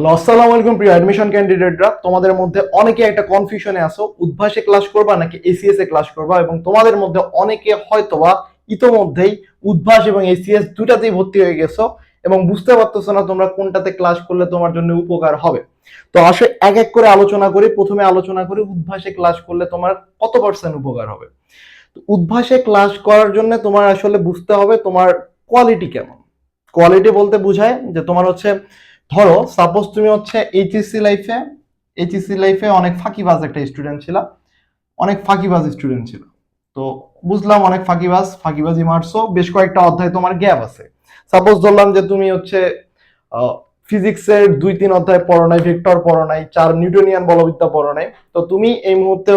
Hello, আসসালামু আলাইকুম, প্রিয় অ্যাডমিশন ক্যান্ডিডেটরা তোমাদের মধ্যে অনেকে একটা কনফিউশনে আছো। উদ্ভাসে ক্লাস করবা নাকি এসিএস এ ক্লাস করবা? এবং তোমাদের মধ্যে অনেকে হয়তোবা ইতোমধ্যেই উদ্ভাস এবং এসিএস দুটাতেই ভর্তি হয়ে গেছো এবং বুঝতে পারতেছো না তোমরা কোনটাতে ক্লাস করলে তোমার জন্য উপকার হবে। তো আসলে এক এক করে আলোচনা করি। প্রথমে আলোচনা করি, উদ্ভাসে ক্লাস করলে তোমার কত পার্সেন্ট উপকার হবে? উদ্ভাসে ক্লাস করার জন্য তোমার আসলে বুঝতে হবে তোমার কোয়ালিটি কেমন। কোয়ালিটি বলতে বোঝায় যে তোমার হচ্ছে ধরো সাপোজ তুমি হচ্ছে এইচএসসি লাইফে এইচএসসি লাইফে অনেক ফাঁকিবাজ একটা স্টুডেন্ট ছিল। অনেক ফাঁকিবাজ স্টুডেন্ট ছিল। তো বুঝলাম অনেক ফাঁকিবাজ, ফাঁকিবাজি মারছো, বেশ কয়েকটা অধ্যায় তোমার গ্যাপ আছে। সাপোজ ধরলাম যে তুমি হচ্ছে ফিজিক্সের দুই, তিন অধ্যায় পড়ো নাই ভেক্টর পড়ো নাই, চার নিউটনিয়ান বলবিদ্যা পড়ো নাই। তো তুমি এই মুহূর্তে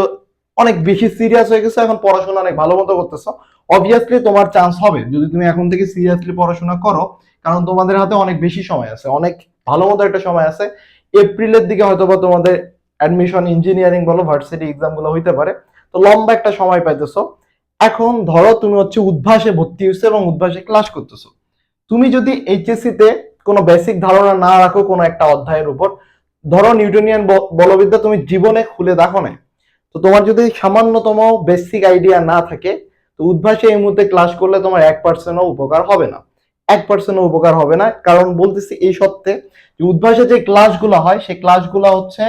অনেক বেশি সিরিয়াস হয়ে গেছো, এখন পড়াশোনা অনেক ভালো মতো করতেছো। অবভিয়াসলি তোমার চান্স হবে। যদি তুমি এখন থেকে সিরিয়াসলি পড়াশোনা করো, কারণ তোমাদের হাতে অনেক বেশি সময় আছে, অনেক ভালো মতো একটা সময় আছে। এপ্রিলের দিকে হয়তো বা তোমাদের অ্যাডমিশন ইঞ্জিনিয়ারিং বলো ভার্সিটি এক্সামগুলো হইতে পারে। তো লম্বা একটা সময় পাইতেছো। এখন ধরো তুমি হচ্ছে উদ্ভাসে ভর্তি হয়েছো এবং উদ্ভাসে ক্লাস করতেছো। তুমি যদি এইচএসসি তে কোনো বেসিক ধারণা না রাখো কোনো একটা অধ্যায়ের উপর, ধরো নিউটনিয়ান বলবিদ্যা তুমি জীবনে খুলে দেখো না তো তোমার যদি সামান্যতম বেসিক আইডিয়া না থাকে, তো উদ্ভাসে এই মুহূর্তে ক্লাস করলে তোমার এক পার্সেন্টও উপকার হবে না। এক পার্সেন্টও উপকার হবে না। কারণ বলতেছি এই সত্ত্বে যে উদ্ভাসে যে ক্লাসগুলো হয়, সেই ক্লাসগুলো হচ্ছে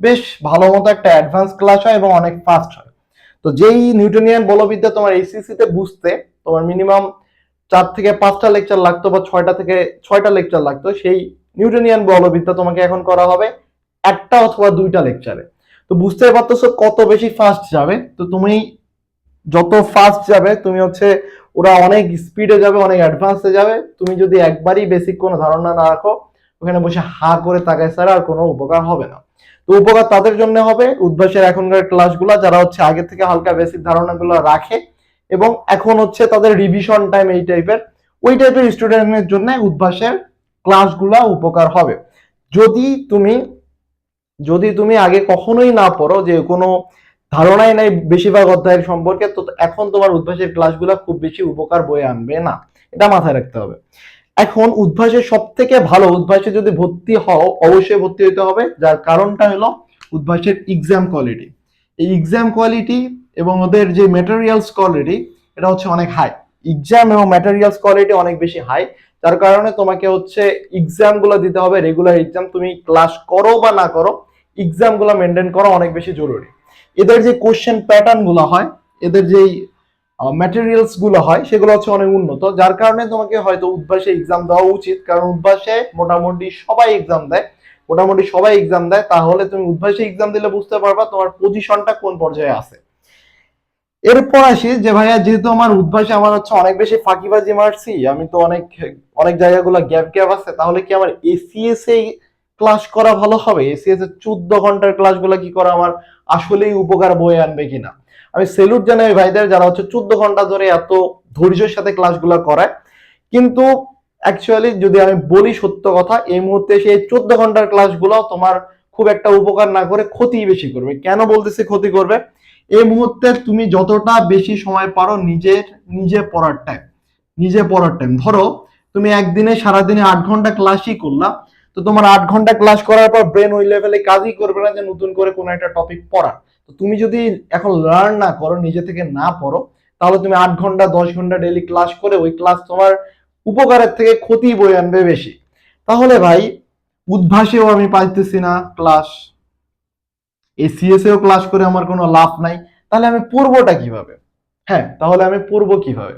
বেশ ভালো মতো একটা অ্যাডভান্স ক্লাস হয় এবং অনেক ফাস্ট হয়। তো যেই নিউটনিয়ান বলবিদ্যা তোমার এইচএসসি বুঝতে তোমার মিনিমাম চার থেকে পাঁচটা লেকচার লাগতো বা ছয়টা থেকে ছয়টা লেকচার লাগতো, সেই নিউটনিয়ান বলবিদ্যা তোমাকে এখন করা হবে একটা অথবা দুইটা লেকচারে তো বুঝতে পারতেছো কত বেশি ফাস্ট যাবে। তো তুমি যত ফাস্ট যাবে, তুমি হচ্ছে ওরা অনেক স্পিডে যাবে, অনেক অ্যাডভান্সে যাবে। তুমি যদি একবারই বেসিক কোনো ধারণা না রাখো, ওখানে বসে হা করে তাকায় ছাড়া আর কোনো উপকার হবে না। তো উপকার তাদের জন্য হবে উদ্ভাসের এখনকার ক্লাসগুলো যারা হচ্ছে আগে থেকে হালকা বেসিক ধারণাগুলো রাখে এবং এখন হচ্ছে তাদের রিভিশন টাইম এই টাইপের ওই টাইপের স্টুডেন্টের জন্য উদ্ভাসের ক্লাসগুলো উপকার হবে। যদি তুমি যদি তুমি আগে কখনোই না পড়ো যে কোনো ধারণাই নাই বেশিরভাগ অধ্যায়ের সম্পর্কে, তো এখন তোমার উদ্ভাসের ক্লাসগুলো খুব বেশি উপকার বয়ে আনবে না। এটা মাথায় রাখতে হবে। এখন উদ্ভাসের সব থেকে ভালো, উদ্ভাসে যদি ভর্তি হও, অবশ্যই ভর্তি হতে হবে। যার কারণটা হলো উদ্ভাসের এক্সাম কোয়ালিটি এই এক্সাম কোয়ালিটি এবং ওদের যে ম্যাটেরিয়ালস কোয়ালিটি এটা হচ্ছে অনেক হাই এক্সাম এবং ম্যাটেরিয়ালস কোয়ালিটি অনেক বেশি হাই যার কারণে তোমাকে হচ্ছে এক্সামগুলো দিতে হবে। রেগুলার এক্সাম তুমি ক্লাস করো বা না করো এক্সামগুলো মেনটেন করা অনেক বেশি জরুরি। এদের যে কোশ্চেন প্যাটার্নগুলো হয়, এদের যেই ম্যাটেরিয়ালসগুলো হয়, সেগুলো হচ্ছে অনেক উন্নত, যার কারণে তোমাকে হয়তো উদ্ভাসে এক্সাম দেওয়া উচিত। কারণ উদ্ভাসে মোটামুটি সবাই এক্সাম দেয়। মোটামুটি সবাই এক্সাম দেয়, তাহলে তুমি উদ্ভাসে এক্সাম দিলে বুঝতে পারবা তোমার পজিশনটা কোন পর্যায়ে আছে। এরপর আসি যে, ভাইয়া, যেহেতু আমার উদ্ভাসে আমার হচ্ছে অনেক বেশি ফাঁকিবাজি মারছি, আমি তো অনেক অনেক জায়গাগুলো গ্যাপ গ্যাপ আছে, তাহলে কি আমার এসিএস এ ক্লাস করা ভালো হবে? এসিএস এর চোদ্দ ঘণ্টার ক্লাস ক্লাসগুলো কি করা আমার আসলেই উপকার বয়ে আনবে কিনা। আমি সেলুট জানাই ভাইদের যারা হচ্ছে চোদ্দ ঘণ্টা ধরে এত ধৈর্যের সাথে ক্লাসগুলো করায়। কিন্তু অ্যাকচুয়ালি যদি আমি বলি সত্য কথা, এই মুহূর্তে সেই চোদ্দ ঘণ্টার ক্লাসগুলো তোমার খুব একটা উপকার না করে ক্ষতি বেশি করবে। কেন বলতেছি ক্ষতি করবে? এই মুহূর্তে তুমি যতটা বেশি সময় পারো নিজের, নিজে পড়ার টাইম নিজে পড়ার টাইম ধরো, তুমি একদিনে সারাদিনে আট ঘণ্টা ক্লাসই করলা তো তোমার আট ঘণ্টা ক্লাস করার পর ব্রেন ওই লেভেলে কাজই করবে না যে নতুন করে কোনো একটা টপিক পড়া। তো তুমি যদি এখন লার্ন না করো, নিজে থেকে না পড়ো, তাহলে তুমি আট ঘণ্টা, দশ ঘণ্টা ডেইলি ক্লাস করে ওই ক্লাস তোমার উপকারের থেকে ক্ষতি বয়ে আনবে বেশি। তাহলে ভাই, উদ্ভাসেও আমি পাইতেছি না ক্লাস এসিএস এও ক্লাস করে আমার কোনো লাভ নাই। তাহলে আমি পড়বোটা কীভাবে? হ্যাঁ তাহলে আমি পড়ব কীভাবে?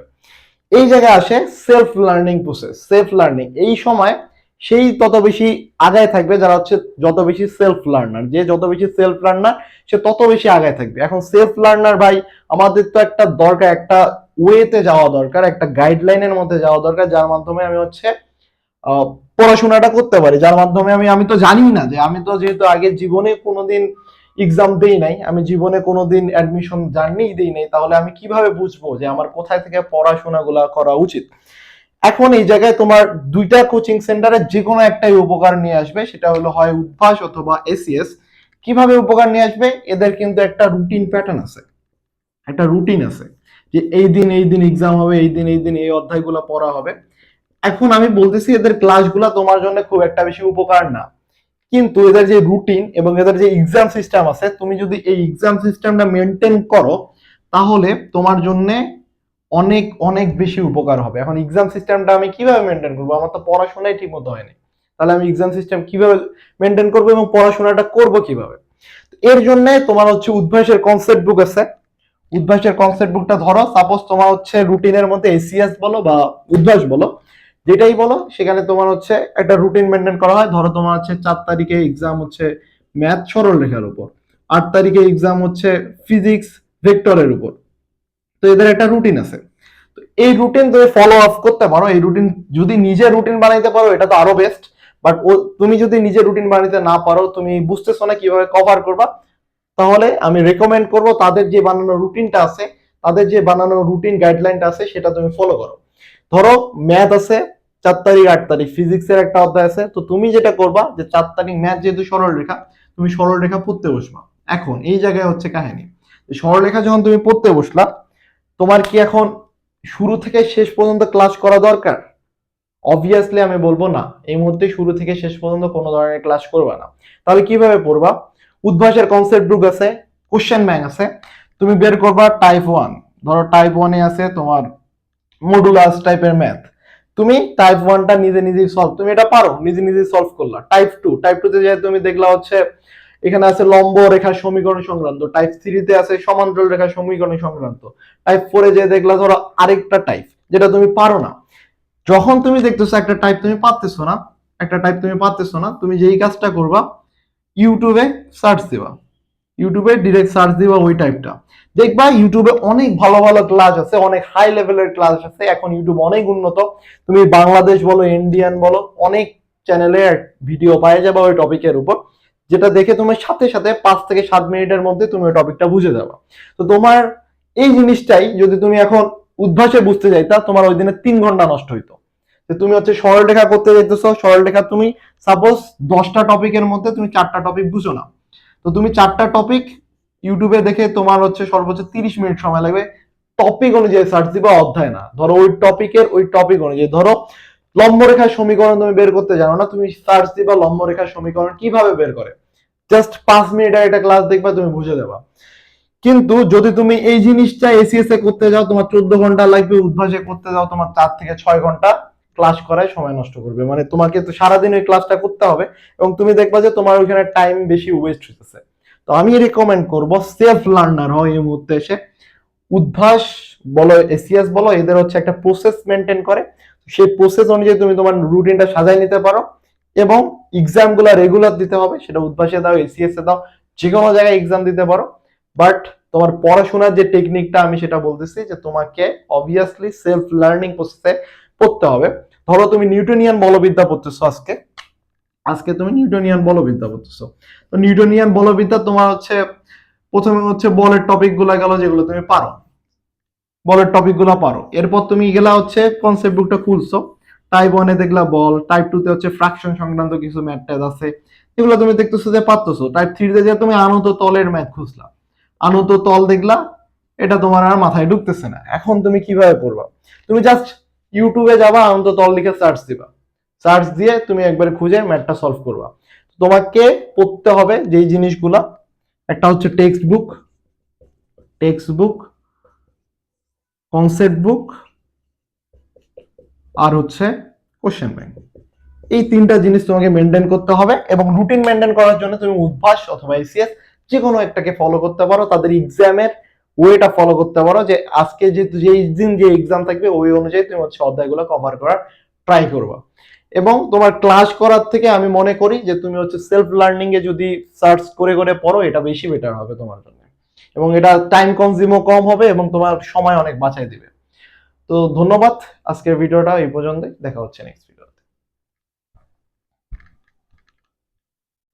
এই জায়গায় আসে self learning process self learning এই সময় সেই তত বেশি আগায় থাকবে যারা হচ্ছে যত বেশি সেলফ লার্নার যে যত বেশি সেলফ লার্নার সে তত বেশি আগায় থাকবে। এখন সেলফ লার্নার ভাই, আমাদের তো একটা দরকার, একটা ওয়েতে যাওয়া দরকার, একটা গাইডলাইনের মধ্যে যাওয়া দরকার, যার মাধ্যমে আমি হচ্ছে পড়াশোনাটা করতে পারি। যার মাধ্যমে আমি আমি তো জানি না যে, আমি তো যেহেতু আগে জীবনে কোনোদিন এক্সাম দেই নাই, আমি জীবনে কোনোদিন অ্যাডমিশন জার্নি দেই নাই, তাহলে আমি কীভাবে বুঝব যে আমার কোথায় থেকে পড়াশোনাগুলা করা উচিত? এখন এই জায়গায় তোমার দুইটা কোচিং সেন্টারে যে কোনো একটাই উপকার নিয়ে আসবে, সেটা হলো হয় উদ্ভাস অথবা এসিএস কীভাবে উপকার নিয়ে আসবে? এদের কিন্তু একটা রুটিন প্যাটার্ন আছে। একটা রুটিন আছে যে এই দিন এই দিন এক্সাম হবে, এই দিন এই দিন এই অধ্যায়গুলো পড়া হবে। এখন আমি বলতেছি এদের ক্লাসগুলো তোমার জন্য খুব একটা বেশি উপকার না। কিন্তু এদের যে রুটিন এবং এদের যে এক্সাম সিস্টেম আছে, তুমি যদি এই এক্সাম সিস্টেমটা মেনটেন করো, তাহলে তোমার জন্য অনেক অনেক বেশি উপকার হবে। এখন এক্সাম সিস্টেমটা আমি কীভাবে মেনটেন করব? আমার তো পড়াশোনাই ঠিক মতো হয়নি। তাহলে আমি এক্সাম সিস্টেম কীভাবে মেনটেন করব এবং পড়াশোনাটা করব কীভাবে? এর জন্য তোমার হচ্ছে উদ্ভাসের কনসেপ্ট বুক আছে। উদ্ভাসের কনসেপ্ট বুকটা ধরো সাপোজ তোমার হচ্ছে রুটিনের মধ্যে এসিএস বলো বা উদ্ভাস বলো, যেটাই বলো, সেখানে তোমার হচ্ছে একটা রুটিন মেনটেন করা হয়। ধরো তোমার হচ্ছে চার তারিখে এক্সাম হচ্ছে ম্যাথ সরল রেখার উপর, আট তারিখে এক্সাম হচ্ছে ফিজিক্স ভেক্টরের উপর। তো এদের একটা রুটিন আছে। এই রুটিন তুমি ফলো আপ করতে পারো, এই রুটিন যদি নিজে রুটিন বানাইতে পারো, এটা তো আরও বেস্ট বাট ও, তুমি যদি নিজে রুটিন বানাইতে না পারো, তুমি বুঝতেছো না কীভাবে কভার করবা, তাহলে আমি রেকমেন্ড করব তাদের যে বানানো রুটিনটা আছে, তাদের যে বানানো রুটিন গাইডলাইনটা আছে, সেটা তুমি ফলো করো। ধরো ম্যাথ আছে, চার তারিখ, আট তারিখ ফিজিক্সের একটা অধ্যায় আছে, তো তুমি যেটা করবা যে চার তারিখ ম্যাথ যেহেতু সরল রেখা, তুমি সরল রেখা পড়তে বসবা। এখন এই জায়গায় হচ্ছে কাহিনী। সরল রেখা যখন তুমি পড়তে বসলা তোমার কি এখন শুরু থেকে শেষ পর্যন্ত ক্লাস করা দরকার? অবভিয়াসলি আমি বলব না। এই মুহূর্তে শুরু থেকে শেষ পর্যন্ত কোনো ধরনের ক্লাস করবে না। তাহলে কীভাবে পড়বা? উদ্ভাসের কনসেপ্ট বুক আছে কোশ্চেন ব্যাংক আছে। তুমি বের করবা টাইপ ওয়ান ধরো টাইপ ওয়ানে আছে তোমার মডুলাস টাইপের ম্যাথ তুমি টাইপ ওয়ানটা নিজে নিজেই সলভ তুমি এটা পারো, নিজে নিজেই সলভ করলা। টাইপ টু টাইপ টু তে যে তুমি দেখলা হচ্ছে এখানে আছে লম্ব রেখা সমীকরণ সংক্রান্ত টাইপ থ্রিতে আছে সমান্তরাল রেখা সমীকরণ সংক্রান্ত। টাইপ ফোরে যে দেখলা ধরো আরেকটা টাইপ যেটা তুমি পারো না। যখন তুমি দেখতেছো একটা টাইপ তুমি পারতেছো না, একটা টাইপ তুমি পারতেছো না, তুমি যেই কাজটা করবা ইউটিউবে সার্চ দিবা। ইউটিউবে ডিরেক্ট সার্চ দিবা ওই টাইপটা দেখবা ইউটিউবে অনেক ভালো ভালো ক্লাস আছে, অনেক হাই লেভেলের ক্লাস আছে, এখন ইউটিউব অনেক উন্নত। তুমি বাংলাদেশ বলো ইন্ডিয়ান বলো, অনেক চ্যানেলে ভিডিও পাওয়া যাবে ওই টপিকের উপর। যেটা দেখে তুমি সাথে সাথে পাঁচ থেকে সাত মিনিটের মধ্যে তুমি টপিকটা বুঝে যাবে। তো তোমার এই জিনিসটাই যদি তুমি এখন উদ্ভাসে বুঝতে যাইতা, তোমার ওই দিনে তিন ঘণ্টা নষ্ট হইতো। তুমি হচ্ছে সরলরেখা করতে যাইতেছো, সরলরেখা তুমি সাপোজ দশটা টপিকের মধ্যে তুমি চারটা টপিক বুঝো না। তো তুমি চারটা টপিক ইউটিউবে দেখে তোমার হচ্ছে সর্বোচ্চ তিরিশ মিনিট সময় লাগবে। টপিক অনুযায়ী সার্চ দিবা, অধ্যায় না। ধরো ওই টপিকের ওই টপিক অনুযায়ী। ধরো লম্বরেখার সমীকরণ তুমি বের করতে জানো না, তুমি সার্চ দিবা লম্বরেখার সমীকরণ কীভাবে বের করে। জাস্ট পাঁচ মিনিটের একটা ক্লাস দেখবা, তুমি বুঝে দেবা। কিন্তু যদি তুমি এই জিনিসটা এসিএস এ করতে যাও, তোমার চোদ্দ ঘণ্টা লাগবে, উদ্ভাসে করতে যাও, তোমার চার থেকে ছয় ঘণ্টা ক্লাস করায় সময় নষ্ট করবে। মানে তোমাকে তো সারাদিন ওই ক্লাসটা করতে হবে এবং তুমি দেখবা যে তোমার ওইখানে টাইম বেশি ওয়েস্ট হইতেছে। তো আমি রেকমেন্ড করব সেলফ লার্নার হয় এই মুহূর্তে এসে। উদ্ভাস বলো এসিএস বলো, এদের হচ্ছে একটা প্রসেস মেনটেন করে। সেই প্রসেস অনুযায়ী তুমি তোমার রুটিনটা সাজাই নিতে পারো এবং এক্সামগুলা রেগুলার দিতে হবে, সেটা উদ্ভাসে দাও এসিএস এ দাও যে কোনো জায়গায় এক্সাম দিতে পারো। বাট তোমার পড়াশোনার যে টেকনিকটা আমি সেটা বলতেছি যে তোমাকে অবভিয়াসলি সেলফ লার্নিং প্রসেসে পড়তে হবে। ধরো তুমি নিউটনিয়ান বলবিদ্যা পড়তেছো আজকে। আজকে তুমি নিউটনিয়ান বলবিদ্যা পড়তেছো। তো নিউটনিয়ান বলবিদ্যা তোমার হচ্ছে, প্রথমে হচ্ছে বলের টপিকগুলা গেল যেগুলো তুমি পারো। বলের টপিকগুলা পারো। এরপর তুমি গেলা হচ্ছে কনসেপ্ট বুকটা খুলছো। টাইপ ওয়ানে দেখলা বল টাইপ টু তে হচ্ছে ফ্রাকশন সংক্রান্ত কিছু ম্যাথ আছে। এগুলো তুমি দেখতেছো যে পারতেছো। টাইপ থ্রিতে যে তুমি আনত তলের ম্যাথ খুঁজলা। আনত তল দেখলা, এটা তোমার আর মাথায় ঢুকতেছে না। এখন তুমি কীভাবে পড়বা? তুমি জাস্ট ইউটিউবে যাবা, আনত তল লিখে সার্চ দিবা। সার্চ দিয়ে তুমি একবার খুঁজে ম্যাথটা সলভ করবা। তোমাকে পড়তে হবে যেই জিনিসগুলা। একটা হচ্ছে textbook textbook concept book আর হচ্ছে কোশ্চেন ব্যাংক এই তিনটা জিনিস তোমাকে মেনটেন করতে হবে এবং রুটিন মেনটেন করার জন্য তুমি উদ্ভাস অথবা এসিএস যে কোনো একটাকে ফলো করতে পারো। তাদের এক্সামের ওয়েটা ফলো করতে পারো যে আজকে যেহেতু যেই দিন যে এক্সাম থাকবে ওই অনুযায়ী তুমি হচ্ছে অধ্যায়গুলো কভার করার ট্রাই করবা। এবং তোমার ক্লাস করার থেকে আমি মনে করি যে তুমি হচ্ছে সেলফ লার্নিং এ যদি সার্চ করে করে পড়ো, এটা বেশি বেটার হবে তোমার জন্য। এবং এটা টাইম কনজিউমও কম হবে এবং তোমার সময় অনেক বাঁচাই দিবে। তো ধন্যবাদ আজকের ভিডিওটা এই পর্যন্তই। দেখা হচ্ছে নেক্সট